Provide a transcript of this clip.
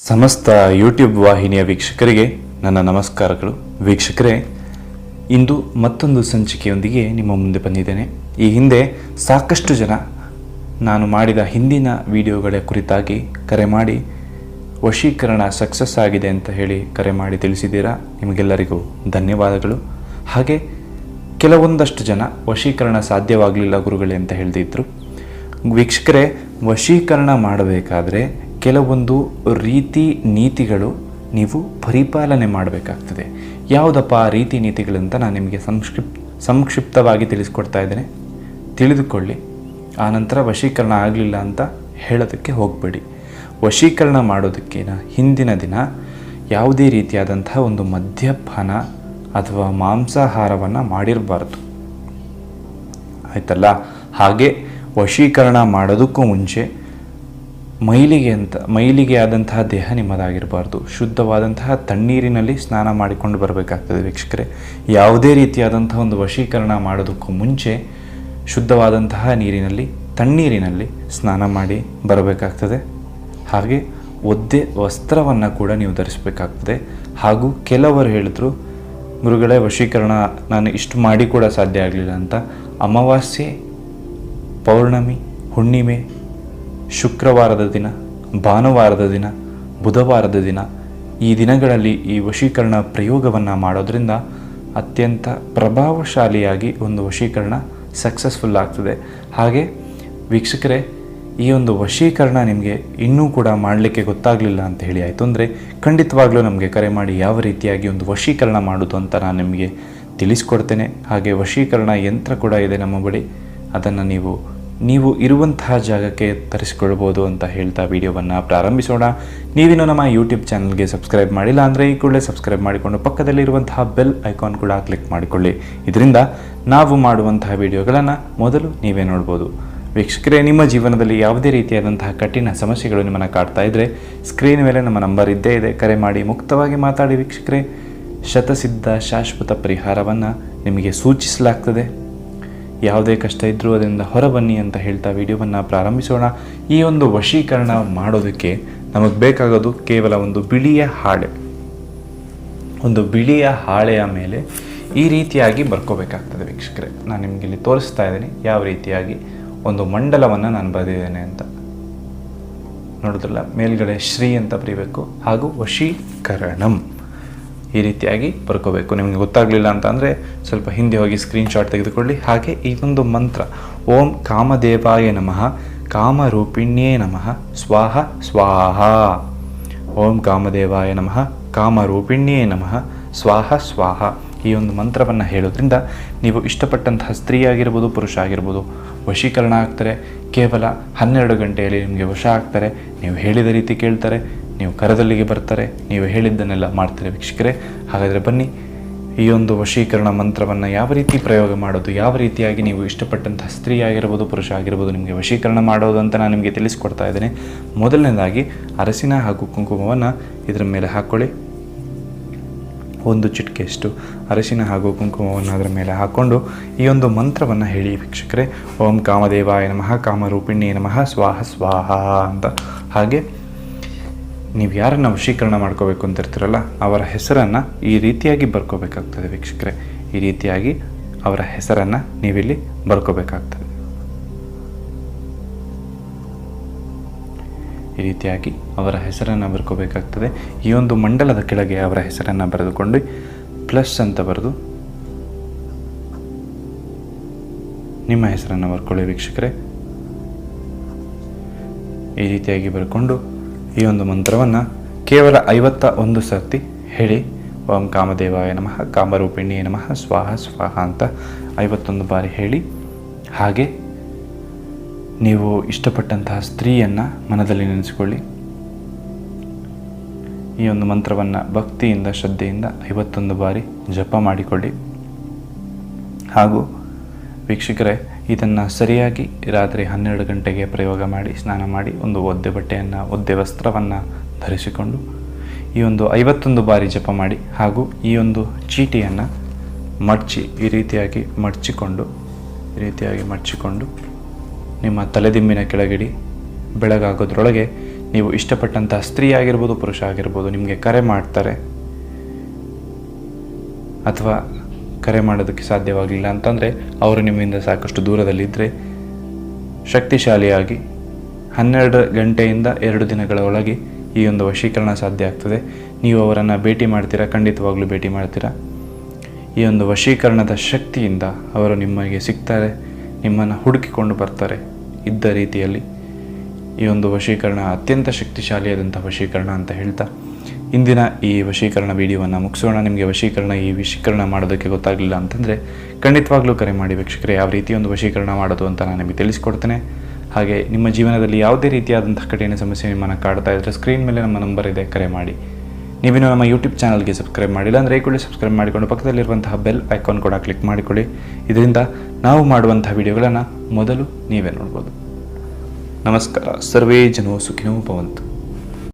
ಸಮಸ್ತ ಯೂಟ್ಯೂಬ್ ವಾಹಿನಿಯ ವೀಕ್ಷಕರಿಗೆ ನನ್ನ ನಮಸ್ಕಾರಗಳು. ವೀಕ್ಷಕರೇ, ಇಂದು ಮತ್ತೊಂದು ಸಂಚಿಕೆಯೊಂದಿಗೆ ನಿಮ್ಮ ಮುಂದೆ ಬಂದಿದ್ದೇನೆ. ಈ ಹಿಂದೆ ಸಾಕಷ್ಟು ಜನ ನಾನು ಮಾಡಿದ ಹಿಂದಿನ ವಿಡಿಯೋಗಳ ಕುರಿತಾಗಿ ಕರೆ ಮಾಡಿ, ವಶೀಕರಣ ಸಕ್ಸಸ್ ಆಗಿದೆ ಅಂತ ಹೇಳಿ ಕರೆ ಮಾಡಿ ತಿಳಿಸಿದ್ದೀರಾ? ನಿಮಗೆಲ್ಲರಿಗೂ ಧನ್ಯವಾದಗಳು. ಹಾಗೆ ಕೆಲವೊಂದಷ್ಟು ಜನ ವಶೀಕರಣ ಸಾಧ್ಯವಾಗಲಿಲ್ಲ ಗುರುಗಳೇ ಅಂತ ಹೇಳ್ದಿದ್ರು. ವೀಕ್ಷಕರೇ, ವಶೀಕರಣ ಮಾಡಬೇಕಾದ್ರೆ ಕೆಲವೊಂದು ರೀತಿ ನೀತಿಗಳು ನೀವು ಪರಿಪಾಲನೆ ಮಾಡಬೇಕಾಗ್ತದೆ. ಯಾವುದಪ್ಪ ಆ ರೀತಿ ನೀತಿಗಳಂತ ನಾನು ನಿಮಗೆ ಸಂಕ್ಷಿಪ್, ಸಂಕ್ಷಿಪ್ತವಾಗಿ ತಿಳಿಸ್ಕೊಡ್ತಾ ಇದ್ದೇನೆ. ತಿಳಿದುಕೊಳ್ಳಿ. ಆನಂತರ ವಶೀಕರಣ ಆಗಲಿಲ್ಲ ಅಂತ ಹೇಳೋದಕ್ಕೆ ಹೋಗಬೇಡಿ. ವಶೀಕರಣ ಮಾಡೋದಕ್ಕಿನ ಹಿಂದಿನ ದಿನ ಯಾವುದೇ ರೀತಿಯಾದಂತಹ ಒಂದು ಮದ್ಯಪಾನ ಅಥವಾ ಮಾಂಸಾಹಾರವನ್ನು ಮಾಡಿರಬಾರ್ದು. ಆಯ್ತಲ್ಲ? ಹಾಗೆ ವಶೀಕರಣ ಮಾಡೋದಕ್ಕೂ ಮುಂಚೆ ಮೈಲಿಗೆ ಅಂತ, ಮೈಲಿಗೆ ಆದಂತಹ ದೇಹ ನಿಮ್ಮದಾಗಿರಬಾರ್ದು. ಶುದ್ಧವಾದಂತಹ ತಣ್ಣೀರಿನಲ್ಲಿ ಸ್ನಾನ ಮಾಡಿಕೊಂಡು ಬರಬೇಕಾಗ್ತದೆ ವೀಕ್ಷಕರೇ. ಯಾವುದೇ ರೀತಿಯಾದಂತಹ ಒಂದು ವಶೀಕರಣ ಮಾಡೋದಕ್ಕೂ ಮುಂಚೆ ಶುದ್ಧವಾದಂತಹ ನೀರಿನಲ್ಲಿ, ತಣ್ಣೀರಿನಲ್ಲಿ ಸ್ನಾನ ಮಾಡಿ ಬರಬೇಕಾಗ್ತದೆ. ಹಾಗೆ ಒದ್ದೆ ವಸ್ತ್ರವನ್ನು ಕೂಡ ನೀವು ಧರಿಸಬೇಕಾಗ್ತದೆ. ಹಾಗೂ ಕೆಲವರು ಹೇಳಿದ್ರು, ಗುರುಗಳೇ, ವಶೀಕರಣ ನಾನು ಇಷ್ಟು ಮಾಡಿ ಕೂಡ ಸಾಧ್ಯ ಆಗಲಿಲ್ಲ ಅಂತ. ಅಮಾವಾಸ್ಯೆ, ಪೌರ್ಣಮಿ, ಹುಣ್ಣಿಮೆ ಶುಕ್ರವಾರದ ದಿನ, ಭಾನುವಾರದ ದಿನ, ಬುಧವಾರದ ದಿನ ಈ ದಿನಗಳಲ್ಲಿ ಈ ವಶೀಕರಣ ಪ್ರಯೋಗವನ್ನು ಮಾಡೋದ್ರಿಂದ ಅತ್ಯಂತ ಪ್ರಭಾವಶಾಲಿಯಾಗಿ ಒಂದು ವಶೀಕರಣ ಸಕ್ಸಸ್ಫುಲ್ ಆಗ್ತದೆ. ಹಾಗೆ ವೀಕ್ಷಕರೇ, ಈ ಒಂದು ವಶೀಕರಣ ನಿಮಗೆ ಇನ್ನೂ ಕೂಡ ಮಾಡಲಿಕ್ಕೆ ಗೊತ್ತಾಗಲಿಲ್ಲ ಅಂತ ಹೇಳಿ ಆಯಿತು. ಅಂದರೆ ಖಂಡಿತವಾಗ್ಲೂ ನಮಗೆ ಕರೆ ಮಾಡಿ ಯಾವ ರೀತಿಯಾಗಿ ಒಂದು ವಶೀಕರಣ ಮಾಡೋದು ಅಂತ ನಾನು ನಿಮಗೆ ತಿಳಿಸ್ಕೊಡ್ತೇನೆ. ಹಾಗೆ ವಶೀಕರಣ ಯಂತ್ರ ಕೂಡ ಇದೆ ನಮ್ಮ ಬಳಿ. ಅದನ್ನು ನೀವು ನೀವು ಇರುವಂತಹ ಜಾಗಕ್ಕೆ ತರಿಸ್ಕೊಳ್ಬೋದು ಅಂತ ಹೇಳ್ತಾ ವಿಡಿಯೋವನ್ನು ಪ್ರಾರಂಭಿಸೋಣ. ನೀವಿನ್ನೂ ನಮ್ಮ ಯೂಟ್ಯೂಬ್ ಚಾನಲ್ಗೆ ಸಬ್ಸ್ಕ್ರೈಬ್ ಮಾಡಿಲ್ಲ ಅಂದರೆ ಈ ಕೂಡಲೇ ಸಬ್ಸ್ಕ್ರೈಬ್ ಮಾಡಿಕೊಂಡು ಪಕ್ಕದಲ್ಲಿರುವಂತಹ ಬೆಲ್ ಐಕಾನ್ ಕೂಡ ಕ್ಲಿಕ್ ಮಾಡಿಕೊಳ್ಳಿ. ಇದರಿಂದ ನಾವು ಮಾಡುವಂತಹ ವಿಡಿಯೋಗಳನ್ನು ಮೊದಲು ನೀವೇ ನೋಡ್ಬೋದು. ವೀಕ್ಷಕರೇ, ನಿಮ್ಮ ಜೀವನದಲ್ಲಿ ಯಾವುದೇ ರೀತಿಯಾದಂತಹ ಕಠಿಣ ಸಮಸ್ಯೆಗಳು ನಿಮ್ಮನ್ನು ಕಾಡ್ತಾ ಇದ್ದರೆ ಸ್ಕ್ರೀನ್ ಮೇಲೆ ನಮ್ಮ ನಂಬರ್ ಇದ್ದೇ ಇದೆ. ಕರೆ ಮಾಡಿ, ಮುಕ್ತವಾಗಿ ಮಾತಾಡಿ ವೀಕ್ಷಕರೇ. ಶತಸಿದ್ಧ ಶಾಶ್ವತ ಪರಿಹಾರವನ್ನು ನಿಮಗೆ ಸೂಚಿಸಲಾಗ್ತದೆ. ಯಾವುದೇ ಕಷ್ಟ ಇದ್ದರೂ ಅದರಿಂದ ಹೊರಬನ್ನಿ ಅಂತ ಹೇಳ್ತಾ ವಿಡಿಯೋವನ್ನು ಪ್ರಾರಂಭಿಸೋಣ. ಈ ಒಂದು ವಶೀಕರಣ ಮಾಡೋದಕ್ಕೆ ನಮಗೆ ಬೇಕಾಗೋದು ಕೇವಲ ಒಂದು ಬಿಳಿಯ ಹಾಳೆ. ಒಂದು ಬಿಳಿಯ ಹಾಳೆಯ ಮೇಲೆ ಈ ರೀತಿಯಾಗಿ ಬರ್ಕೋಬೇಕಾಗ್ತದೆ ವೀಕ್ಷಕರೇ. ನಾನು ನಿಮಗೆ ಇಲ್ಲಿ ತೋರಿಸ್ತಾ ಇದ್ದೀನಿ ಯಾವ ರೀತಿಯಾಗಿ ಒಂದು ಮಂಡಲವನ್ನು ನಾನು ಬರೆದಿದ್ದೇನೆ ಅಂತ. ನೋಡಿದ್ರಲ್ಲ, ಮೇಲ್ಗಡೆ ಶ್ರೀ ಅಂತ ಬರೀಬೇಕು, ಹಾಗೂ ವಶೀಕರಣಂ. ಈ ರೀತಿಯಾಗಿ ಬರ್ಕೋಬೇಕು. ನಿಮಗೆ ಗೊತ್ತಾಗಲಿಲ್ಲ ಅಂತ ಅಂದರೆ ಸ್ವಲ್ಪ ಹಿಂದೆ ಹೋಗಿ ಸ್ಕ್ರೀನ್ಶಾಟ್ ತೆಗೆದುಕೊಳ್ಳಿ. ಹಾಗೆ ಈ ಒಂದು ಮಂತ್ರ, ಓಂ ಕಾಮದೇವಾಯ ನಮಃ, ಕಾಮರೂಪಿಣ್ಯೇ ನಮಃ, ಸ್ವಾಹ ಸ್ವಾಹ. ಓಂ ಕಾಮದೇವಾಯ ನಮಃ, ಕಾಮರೂಪಿಣ್ಯೇ ನಮಃ, ಸ್ವಾಹ ಸ್ವಾಹ. ಈ ಒಂದು ಮಂತ್ರವನ್ನು ಹೇಳೋದ್ರಿಂದ ನೀವು ಇಷ್ಟಪಟ್ಟಂತಹ ಸ್ತ್ರೀ ಆಗಿರ್ಬೋದು, ಪುರುಷ ಆಗಿರ್ಬೋದು, ವಶೀಕರಣ ಆಗ್ತಾರೆ. ಕೇವಲ ಹನ್ನೆರಡು ಗಂಟೆಯಲ್ಲಿ ನಿಮಗೆ ವಶ ಆಗ್ತಾರೆ. ನೀವು ಹೇಳಿದ ರೀತಿ ಕೇಳ್ತಾರೆ. ನೀವು ಕರದಲ್ಲಿಗೆ ಬರ್ತಾರೆ, ನೀವು ಹೇಳಿದ್ದನ್ನೆಲ್ಲ ಮಾಡ್ತಾರೆ ವೀಕ್ಷಕರೇ. ಹಾಗಾದರೆ ಬನ್ನಿ, ಈ ಒಂದು ವಶೀಕರಣ ಮಂತ್ರವನ್ನು ಯಾವ ರೀತಿ ಪ್ರಯೋಗ ಮಾಡೋದು, ಯಾವ ರೀತಿಯಾಗಿ ನೀವು ಇಷ್ಟಪಟ್ಟಂತಹ ಸ್ತ್ರೀ ಆಗಿರ್ಬೋದು, ಪುರುಷ ಆಗಿರ್ಬೋದು ನಿಮಗೆ ವಶೀಕರಣ ಮಾಡೋದು ಅಂತ ನಾನು ನಿಮಗೆ ತಿಳಿಸ್ಕೊಡ್ತಾ ಇದ್ದೇನೆ. ಮೊದಲನೇದಾಗಿ ಅರಸಿನ ಹಾಗೂ ಕುಂಕುಮವನ್ನು ಇದರ ಮೇಲೆ ಹಾಕ್ಕೊಳ್ಳಿ ಒಂದು ಚಿಟಿಕೆಯಷ್ಟು ಅರಸಿನ ಹಾಗೂ ಕುಂಕುಮವನ್ನು ಅದರ ಮೇಲೆ ಹಾಕ್ಕೊಂಡು ಈ ಒಂದು ಮಂತ್ರವನ್ನು ಹೇಳಿ ವೀಕ್ಷಕರೇ. ಓಂ ಕಾಮದೇವಾಯ ನಮಃ, ಕಾಮರೂಪಿಣಿ ನಮಃ, ಸ್ವಾಹ ಸ್ವಾಹ ಅಂತ. ಹಾಗೆ ನೀವು ಯಾರನ್ನು ವಶೀಕರಣ ಮಾಡ್ಕೋಬೇಕು ಅಂತ ಇರ್ತೀರಲ್ಲ, ಅವರ ಹೆಸರನ್ನು ಈ ರೀತಿಯಾಗಿ ಬರ್ಕೋಬೇಕಾಗ್ತದೆ ವೀಕ್ಷಕರೇ. ಈ ರೀತಿಯಾಗಿ ಅವರ ಹೆಸರನ್ನು ನೀವಿಲ್ಲಿ ಬರ್ಕೋಬೇಕಾಗ್ತದೆ. ಈ ರೀತಿಯಾಗಿ ಅವರ ಹೆಸರನ್ನು ಬರ್ಕೋಬೇಕಾಗ್ತದೆ. ಈ ಒಂದು ಮಂಡಲದ ಕೆಳಗೆ ಅವರ ಹೆಸರನ್ನು ಬರೆದುಕೊಂಡು ಪ್ಲಸ್ ಅಂತ ಬರೆದು ನಿಮ್ಮ ಹೆಸರನ್ನು ಬರ್ಕೊಳ್ಳಿ ವೀಕ್ಷಕರೇ. ಈ ರೀತಿಯಾಗಿ ಬರ್ಕೊಂಡು ಈ ಒಂದು ಮಂತ್ರವನ್ನು ಕೇವಲ ಐವತ್ತ ಒಂದು ಸರ್ತಿ ಹೇಳಿ. ಓಂ ಕಾಮದೇವಾಯ ನಮಃ ಕಾಮರೂಪಿಣಿಯ ನಮಃ, ಸ್ವಾಹ ಸ್ವಾಹ ಅಂತ ಐವತ್ತೊಂದು ಬಾರಿ ಹೇಳಿ. ಹಾಗೆ ನೀವು ಇಷ್ಟಪಟ್ಟಂತಹ ಸ್ತ್ರೀಯನ್ನು ಮನದಲ್ಲಿ ನೆನೆಸಿಕೊಳ್ಳಿ. ಈ ಒಂದು ಮಂತ್ರವನ್ನು ಭಕ್ತಿಯಿಂದ, ಶ್ರದ್ಧೆಯಿಂದ ಐವತ್ತೊಂದು ಬಾರಿ ಜಪ ಮಾಡಿಕೊಳ್ಳಿ. ಹಾಗೂ ವೀಕ್ಷಕರೇ ಇದನ್ನು ಸರಿಯಾಗಿ ರಾತ್ರಿ ಹನ್ನೆರಡು ಗಂಟೆಗೆ ಪ್ರಯೋಗ ಮಾಡಿ, ಸ್ನಾನ ಮಾಡಿ ಒಂದು ಒದ್ದೆ ಬಟ್ಟೆಯನ್ನು, ಒದ್ದೆ ವಸ್ತ್ರವನ್ನು ಧರಿಸಿಕೊಂಡು ಈ ಒಂದು ಐವತ್ತೊಂದು ಬಾರಿ ಜಪ ಮಾಡಿ ಹಾಗೂ ಈ ಒಂದು ಚೀಟಿಯನ್ನು ಮಡಚಿ, ಈ ರೀತಿಯಾಗಿ ಮಡಚಿಕೊಂಡು, ಈ ರೀತಿಯಾಗಿ ಮಡಚಿಕೊಂಡು ನಿಮ್ಮ ತಲೆದಿಂಬಿನ ಕೆಳಗಿಡಿ ಬೆಳಗಾಗೋದ್ರೊಳಗೆ ನೀವು ಇಷ್ಟಪಟ್ಟಂಥ ಸ್ತ್ರೀ ಆಗಿರ್ಬೋದು, ಪುರುಷ ಆಗಿರ್ಬೋದು, ನಿಮಗೆ ಕರೆ ಮಾಡ್ತಾರೆ. ಅಥವಾ ಕರೆ ಮಾಡೋದಕ್ಕೆ ಸಾಧ್ಯವಾಗಲಿಲ್ಲ ಅಂತಂದರೆ ಅವರು ನಿಮ್ಮಿಂದ ಸಾಕಷ್ಟು ದೂರದಲ್ಲಿದ್ದರೆ ಶಕ್ತಿಶಾಲಿಯಾಗಿ ಹನ್ನೆರಡು ಗಂಟೆಯಿಂದ ಎರಡು ದಿನಗಳ ಒಳಗೆ ಈ ಒಂದು ವಶೀಕರಣ ಸಾಧ್ಯ ಆಗ್ತದೆ. ನೀವು ಅವರನ್ನು ಭೇಟಿ ಮಾಡ್ತೀರಾ? ಖಂಡಿತವಾಗ್ಲೂ ಭೇಟಿ ಮಾಡ್ತೀರಾ? ಈ ಒಂದು ವಶೀಕರಣದ ಶಕ್ತಿಯಿಂದ ಅವರು ನಿಮಗೆ ಸಿಗ್ತಾರೆ, ನಿಮ್ಮನ್ನು ಹುಡುಕಿಕೊಂಡು ಬರ್ತಾರೆ ಇದ್ದ ರೀತಿಯಲ್ಲಿ. ಈ ಒಂದು ವಶೀಕರಣ ಅತ್ಯಂತ ಶಕ್ತಿಶಾಲಿಯಾದಂಥ ವಶೀಕರಣ ಅಂತ ಹೇಳ್ತಾ ಇಂದಿನ ಈ ವಶೀಕರಣ ವಿಡಿಯೋವನ್ನು ಮುಗಿಸೋಣ. ನಿಮಗೆ ವಶೀಕರಣ ಈ ವಶೀಕರಣ ಮಾಡೋದಕ್ಕೆ ಗೊತ್ತಾಗಲಿಲ್ಲ ಅಂತಂದರೆ ಖಂಡಿತವಾಗ್ಲೂ ಕರೆ ಮಾಡಿ ವೀಕ್ಷಕರೇ, ಯಾವ ರೀತಿ ಒಂದು ವಶೀಕರಣ ಮಾಡೋದು ಅಂತ ನಾನು ನಿಮಗೆ ತಿಳಿಸ್ಕೊಡ್ತೇನೆ. ಹಾಗೆ ನಿಮ್ಮ ಜೀವನದಲ್ಲಿ ಯಾವುದೇ ರೀತಿಯಾದಂಥ ಕಠಿಣ ಸಮಸ್ಯೆ ನಿಮ್ಮನ್ನು ಕಾಡ್ತಾ ಇದ್ದರೆ ಸ್ಕ್ರೀನ್ ಮೇಲೆ ನಮ್ಮ ನಂಬರ್ ಇದೆ, ಕರೆ ಮಾಡಿ. ನೀವಿನ ನಮ್ಮ ಯೂಟ್ಯೂಬ್ ಚಾನಲ್ಗೆ ಸಬ್ಸ್ಕ್ರೈಬ್ ಮಾಡಿಲ್ಲ ಅಂದರೆ ಈ ಕೂಡಲೇ ಸಬ್ಸ್ಕ್ರೈಬ್ ಮಾಡಿಕೊಂಡು ಪಕ್ಕದಲ್ಲಿರುವಂತಹ ಬೆಲ್ ಐಕಾನ್ ಕೂಡ ಕ್ಲಿಕ್ ಮಾಡಿಕೊಳ್ಳಿ. ಇದರಿಂದ ನಾವು ಮಾಡುವಂತಹ ವಿಡಿಯೋಗಳನ್ನು ಮೊದಲು ನೀವೇ ನೋಡ್ಬೋದು. ನಮಸ್ಕಾರ. ಸರ್ವೇ ಜನೋ ಸುಖಿನೋ ಭವಂತು.